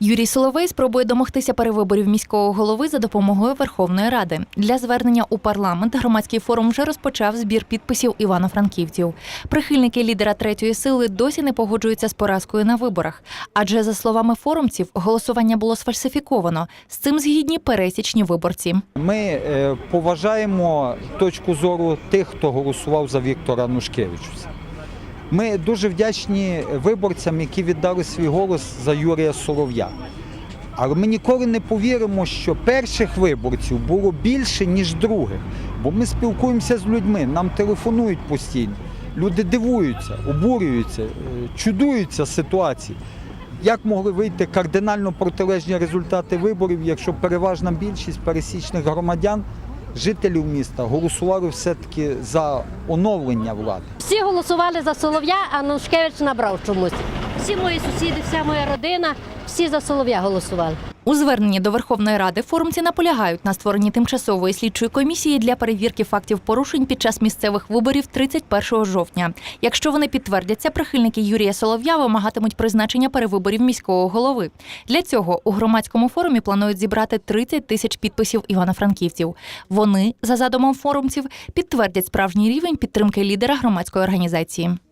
Юрій Соловей спробує домогтися перевиборів міського голови за допомогою Верховної Ради. Для звернення у парламент громадський форум вже розпочав збір підписів івано-франківців. Прихильники лідера третьої сили досі не погоджуються з поразкою на виборах. Адже, за словами форумців, голосування було сфальсифіковано. З цим згідні пересічні виборці. Ми е, поважаємо точку зору тих, хто голосував за Віктора Нушкевичуса. Ми дуже вдячні виборцям, які віддали свій голос за Юрія Солов'я. Але ми ніколи не повіримо, що перших виборців було більше, ніж других. Бо ми спілкуємося з людьми, нам телефонують постійно. Люди дивуються, обурюються, е, чудуються ситуації. Як могли вийти кардинально протилежні результати виборів, якщо переважна більшість пересічних громадян, жителів міста, голосували все-таки за оновлення влади? Всі голосували за Солов'я, а Нушкевич набрав чомусь. Всі мої сусіди, вся моя родина, всі за Солов'я голосували. У зверненні до Верховної Ради форумці наполягають на створенні тимчасової слідчої комісії для перевірки фактів порушень під час місцевих виборів 31 жовтня. Якщо вони підтвердяться, прихильники Юрія Солов'я вимагатимуть призначення перевиборів міського голови. Для цього у громадському форумі планують зібрати 30 тисяч підписів івано-франківців. Вони, за задумом форумців, підтвердять справжній рівень підтримки лідера громадської організації.